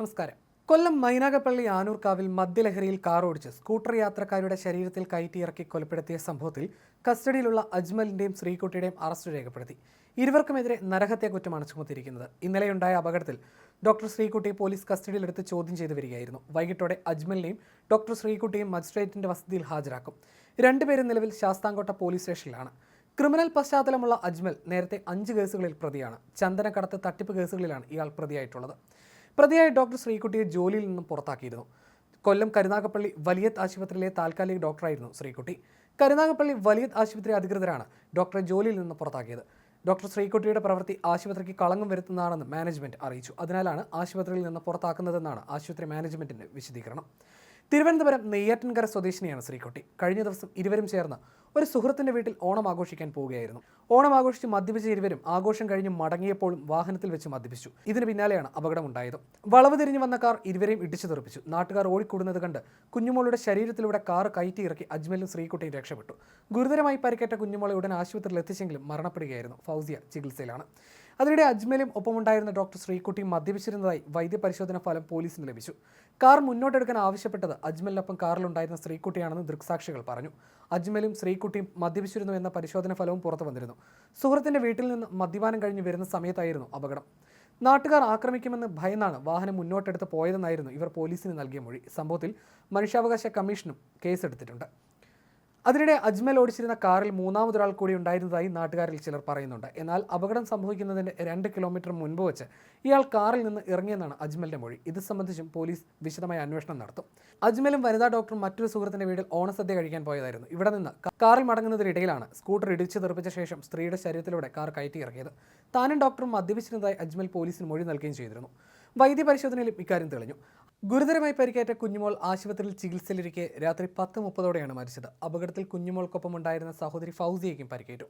നമസ്കാരം. കൊല്ലം മൈനാഗപ്പള്ളി ആനൂർക്കാവിൽ മദ്യലഹരിയിൽ കാർ ഓടിച്ച് സ്കൂട്ടർ യാത്രക്കാരുടെ ശരീരത്തിൽ കയറ്റിയിറക്കി കൊലപ്പെടുത്തിയ സംഭവത്തിൽ കസ്റ്റഡിയിലുള്ള അജ്മലിന്റെയും ശ്രീകുട്ടിയുടെയും അറസ്റ്റ് രേഖപ്പെടുത്തി. ഇരുവർക്കുമെതിരെ നരഹത്യാ കുറ്റമാണ് ചുമത്തിയിരിക്കുന്നത്. ഇന്നലെയുണ്ടായ അപകടത്തിൽ ഡോക്ടർ ശ്രീകുട്ടിയെ പോലീസ് കസ്റ്റഡിയിലെടുത്ത് ചോദ്യം ചെയ്തു വരികയായിരുന്നു. വൈകിട്ടോടെ അജ്മലിനെയും ഡോക്ടർ ശ്രീകുട്ടിയും മജിസ്ട്രേറ്റിന്റെ വസതിയിൽ ഹാജരാക്കും. രണ്ടുപേരും നിലവിൽ ശാസ്താംകോട്ട പോലീസ് സ്റ്റേഷനിലാണ്. ക്രിമിനൽ പശ്ചാത്തലമുള്ള അജ്മൽ നേരത്തെ അഞ്ച് കേസുകളിൽ പ്രതിയാണ്. ചന്ദനക്കടത്ത് തട്ടിപ്പ് കേസുകളിലാണ് ഇയാൾ പ്രതിയായിട്ടുള്ളത്. പ്രതിയായ ഡോക്ടർ ശ്രീകുട്ടിയെ ജോലിയിൽ നിന്നും പുറത്താക്കിയിരുന്നു. കൊല്ലം കരുനാഗപ്പള്ളി വലിയത് ആശുപത്രിയിലെ താൽക്കാലിക ഡോക്ടറായിരുന്നു ശ്രീകുട്ടി. കരുനാഗപ്പള്ളി വലിയത് ആശുപത്രി അധികൃതരാണ് ഡോക്ടറെ ജോലിയിൽ നിന്ന് പുറത്താക്കിയത്. ഡോക്ടർ ശ്രീകുട്ടിയുടെ പ്രവൃത്തി ആശുപത്രിക്ക് കളങ്കം വരുത്തുന്നതാണെന്ന് മാനേജ്മെന്റ് അറിയിച്ചു. അതിനാലാണ് ആശുപത്രിയിൽ നിന്ന് പുറത്താക്കുന്നതെന്നാണ് ആശുപത്രി മാനേജ്മെന്റിന്റെ വിശദീകരണം. തിരുവനന്തപുരം നെയ്യാറ്റിൻകര സ്വദേശിനിയാണ് ശ്രീകുട്ടി. കഴിഞ്ഞ ദിവസം ഇരുവരും ചേർന്ന് ഒരു സുഹൃത്തിന്റെ വീട്ടിൽ ഓണം ആഘോഷിക്കാൻ പോവുകയായിരുന്നു. ഓണം ആഘോഷിച്ച് മദ്യപിച്ച ഇരുവരും ആഘോഷം കഴിഞ്ഞ് മടങ്ങിയപ്പോഴും വാഹനത്തിൽ വെച്ച് മദ്യപിച്ചു. ഇതിന് പിന്നാലെയാണ് അപകടമുണ്ടായത്. വളവ് തിരിഞ്ഞു വന്ന കാർ ഇരുവരെയും ഇടിച്ചു തെറിപ്പിച്ചു. നാട്ടുകാർ ഓടിക്കൂടുന്നത് കണ്ട് കുഞ്ഞുമോളുടെ ശരീരത്തിലൂടെ കാർ കയറ്റി ഇറക്കി അജ്മലും ശ്രീകുട്ടിയും രക്ഷപ്പെട്ടു. ഗുരുതരമായി പരിക്കേറ്റ കുഞ്ഞുമോളെ ഉടൻ ആശുപത്രിയിൽ എത്തിച്ചെങ്കിലും മരണപ്പെടുകയായിരുന്നു. ഫൗസിയ ചികിത്സയിലാണ്. അതിനിടെ അജ്മലും ഒപ്പമുണ്ടായിരുന്ന ഡോക്ടർ ശ്രീകുട്ടിയും മദ്യപിച്ചിരുന്നതായി വൈദ്യപരിശോധന ഫലം പോലീസിന് ലഭിച്ചു. കാർ മുന്നോട്ടെടുക്കാൻ ആവശ്യപ്പെട്ടത് അജ്മലിനൊപ്പം കാറിലുണ്ടായിരുന്ന ശ്രീകുട്ടിയാണെന്ന് ദൃക്സാക്ഷികൾ പറഞ്ഞു. അജ്മലും ശ്രീകുട്ടിയും മദ്യപിച്ചിരുന്നു എന്ന പരിശോധന ഫലവും പുറത്തു വന്നിരുന്നു. സുഹൃത്തിന്റെ വീട്ടിൽ നിന്ന് മദ്യപാനം കഴിഞ്ഞ് വരുന്ന സമയത്തായിരുന്നു അപകടം. നാട്ടുകാർ ആക്രമിക്കുമെന്ന് ഭയന്നാണ് വാഹനം മുന്നോട്ടെടുത്ത് പോയതെന്നായിരുന്നു ഇവർ പോലീസിന് നൽകിയ മൊഴി. സംഭവത്തിൽ മനുഷ്യാവകാശ കമ്മീഷനും കേസെടുത്തിട്ടുണ്ട്. അതിനിടെ അജ്മൽ ഓടിച്ചിരുന്ന കാറിൽ മൂന്നാമതൊരാൾ കൂടി ഉണ്ടായിരുന്നതായി നാട്ടുകാരിൽ ചിലർ പറയുന്നുണ്ട്. എന്നാൽ അപകടം സംഭവിക്കുന്നതിന് രണ്ട് കിലോമീറ്റർ മുൻപ് വെച്ച് ഇയാൾ കാറിൽ നിന്ന് ഇറങ്ങിയെന്നാണ് അജ്മലിന്റെ മൊഴി. ഇത് സംബന്ധിച്ചും പോലീസ് വിശദമായ അന്വേഷണം നടത്തും. അജ്മലും വനിതാ ഡോക്ടറും മറ്റൊരു സുഹൃത്തിന്റെ വീട്ടിൽ ഓണസദ്യ കഴിക്കാൻ പോയതായിരുന്നു. ഇവിടെ നിന്ന് കാറിൽ മടങ്ങുന്നതിനിടയിലാണ് സ്കൂട്ടർ ഇടിച്ചു തെറിപ്പിച്ച ശേഷം സ്ത്രീയുടെ ശരീരത്തിലൂടെ കാർ കയറ്റി ഇറങ്ങിയത് താനും ഡോക്ടറും മദ്യപിച്ചിരുന്നതായി അജ്മൽ പോലീസിന് മൊഴി നൽകുകയും ചെയ്തിരുന്നു. വൈദ്യപരിശോധനയിലും ഇക്കാര്യം തെളിഞ്ഞു. ഗുരുതരമായി പരിക്കേറ്റ കുഞ്ഞുമോൾ ആശുപത്രിയിൽ ചികിത്സയിലിരിക്കെ രാത്രി പത്ത് മുപ്പതോടെയാണ് മരിച്ചത്. അപകടത്തിൽ കുഞ്ഞുമോൾക്കൊപ്പം ഉണ്ടായിരുന്ന സഹോദരി ഫൗസിയേക്കും പരിക്കേറ്റു.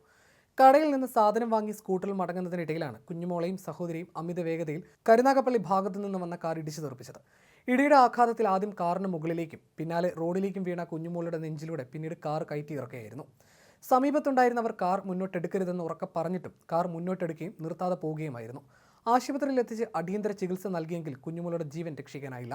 കടയിൽ നിന്ന് സാധനം വാങ്ങി സ്കൂട്ടറിൽ മടങ്ങുന്നതിനിടയിലാണ് കുഞ്ഞുമോളെയും സഹോദരിയും അമിത വേഗതയിൽ കരുനാഗപ്പള്ളി ഭാഗത്തു നിന്ന് വന്ന കാർ ഇടിച്ചു തെറിപ്പിച്ചത്. ഇടിയുടെ ആഘാതത്തിൽ ആദ്യം കാറിന് മുകളിലേക്കും പിന്നാലെ റോഡിലേക്കും വീണ കുഞ്ഞുമോളുടെ നെഞ്ചിലൂടെ പിന്നീട് കാർ കയറ്റി ഇറക്കുകയായിരുന്നു. സമീപത്തുണ്ടായിരുന്നവർ കാർ മുന്നോട്ടെടുക്കരുതെന്ന് ഉറക്കെ പറഞ്ഞിട്ടും കാർ മുന്നോട്ടെടുക്കുകയും നിർത്താതെ പോവുകയുമായിരുന്നു. ആശുപത്രിയിൽ എത്തിച്ച് അടിയന്തര ചികിത്സ നൽകിയെങ്കിൽ കുഞ്ഞുമോളുടെ ജീവൻ രക്ഷിക്കാനായില്ല.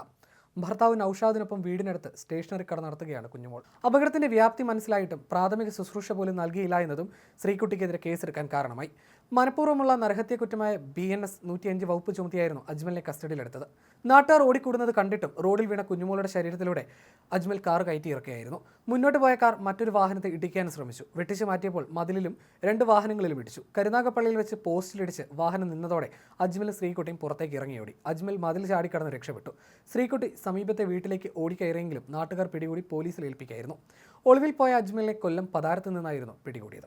ഭർത്താവ് നൌഷാദിനൊപ്പം വീടിനടുത്ത് സ്റ്റേഷനറി കട നടത്തുകയാണ് കുഞ്ഞുമോൾ. അപകടത്തിന്റെ വ്യാപ്തി മനസ്സിലായിട്ടും പ്രാഥമിക ശുശ്രൂഷ പോലും നൽകിയില്ല എന്നതും ശ്രീകുട്ടിക്കെതിരെ കേസെടുക്കാൻ കാരണമായി. മനഃപൂർവമുള്ള നരഹത്യ കുറ്റമായ ബി എൻ എസ് നൂറ്റിയഞ്ച് വകുപ്പ് ചുമത്തിയായിരുന്നു അജ്മലിനെ കസ്റ്റഡിയിലെടുത്തത്. നാട്ടുകാർ ഓടിക്കൂടുന്നത് കണ്ടിട്ടും റോഡിൽ വീണ കുഞ്ഞുമോളുടെ ശരീരത്തിലൂടെ അജ്മൽ കാർ കയറ്റി ഇറക്കുകയായിരുന്നു മുന്നോട്ട് പോയ കാർ മറ്റൊരു വാഹനത്തെ ഇടിക്കാൻ ശ്രമിച്ചു. വെട്ടിച്ചു മാറ്റിയപ്പോൾ മതിലിലും രണ്ട് വാഹനങ്ങളിലും ഇടിച്ചു. കരുനാഗപ്പള്ളിയിൽ വെച്ച് പോസ്റ്റിലിടിച്ച് വാഹനം നിന്നതോടെ അജ്മലും ശ്രീകുട്ടിയും പുറത്തേക്ക് ഇറങ്ങിയോടി. അജ്മൽ മതിൽ ചാടിക്കടന്ന് രക്ഷപ്പെട്ടു. ശ്രീകുട്ടി സമീപത്തെ വീട്ടിലേക്ക് ഓടിക്കയറിയെങ്കിലും നാട്ടുകാർ പിടികൂടി പോലീസിൽ ഏൽപ്പിക്കായിരുന്നു. ഒളിവിൽ പോയ അജ്മലിനെ കൊല്ലം പതാരത്ത് നിന്നായിരുന്നു പിടികൂടിയത്.